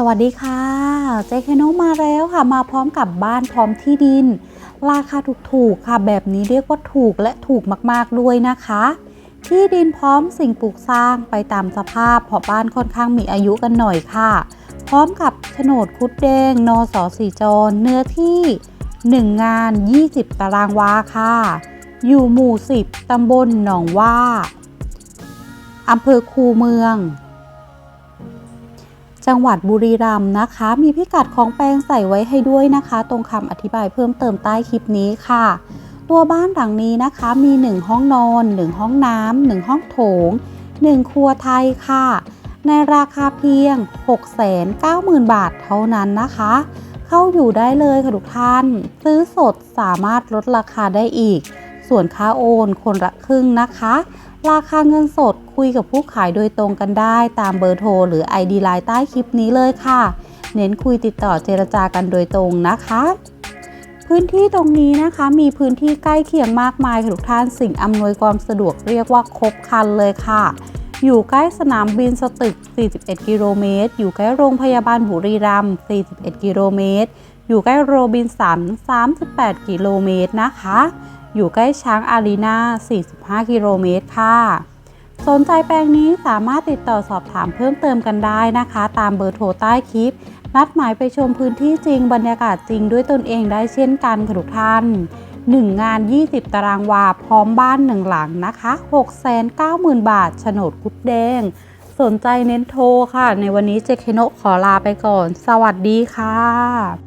สวัสดีค่ะ เจคโนมาแล้วค่ะ มาพร้อมกับบ้านพร้อมที่ดิน ราคาถูกๆค่ะ แบบนี้เรียกว่าถูกและถูกมากๆด้วยนะคะ ที่ดินพร้อมสิ่งปลูกสร้างไปตามสภาพเพราะบ้านค่อนข้างมีอายุกันหน่อยค่ะ พร้อมกับโฉนดคุดแดงนสสีจรเนื้อที่ 1 งาน 20 ตารางวาค่ะ อยู่หมู่ 10 ตำบลหนองว่าอำเภอคูเมือง จังหวัดบุรีรัมย์นะคะ มีพิกัดของแปลงใส่ไว้ให้ด้วยนะคะ ตรงคำอธิบายเพิ่มเติมใต้คลิปนี้ค่ะ ตัวบ้านหลังนี้นะคะมี 1 ห้องนอน 1 ห้องน้ำ1ห้องโถง 1 ครัวไทยค่ะ ในราคาเพียง 690,000 บาทเท่านั้นนะคะ เข้าอยู่ได้เลยค่ะทุกท่าน ซื้อสดสามารถลดราคาได้อีก ส่วนค่าโอนคนละครึ่งนะคะ ราคาเงินสดคุยกับผู้ขายโดยตรงกันได้ตามเบอร์โทรหรือ ID ไลน์ใต้คลิปนี้เลยค่ะ เน้นคุยติดต่อเจรจากันโดยตรงนะคะ พื้นที่ตรงนี้นะคะ มีพื้นที่ใกล้เคียงมากมายทุกท่านสิ่งอำนวยความสะดวกเรียกว่าครบครันเลยค่ะอยู่ใกล้สนามบินสตึก 41 กิโลเมตร อยู่ใกล้โรงพยาบาลบุรีรัมย์ 41 กิโลเมตร อยู่ใกล้โรบินสัน 38 กิโลเมตรนะคะ อยู่ใกล้ช้างอารีนา 45 กิโลเมตรค่ะ สนใจแปลงนี้สามารถติดต่อสอบถามเพิ่มเติมกันได้นะคะ ตามเบอร์โทรใต้คลิป นัดหมายไปชมพื้นที่จริงบรรยากาศจริงด้วยตนเองได้เช่นกันค่ะทุกท่าน 1 งาน 20 ตารางวา พร้อมบ้าน 1 หลังนะคะ 690,000 บาทโฉนดกุ๊ดแดง สนใจเน้นโทรค่ะ ในวันนี้เจเคโนะขอลาไปก่อน สวัสดีค่ะ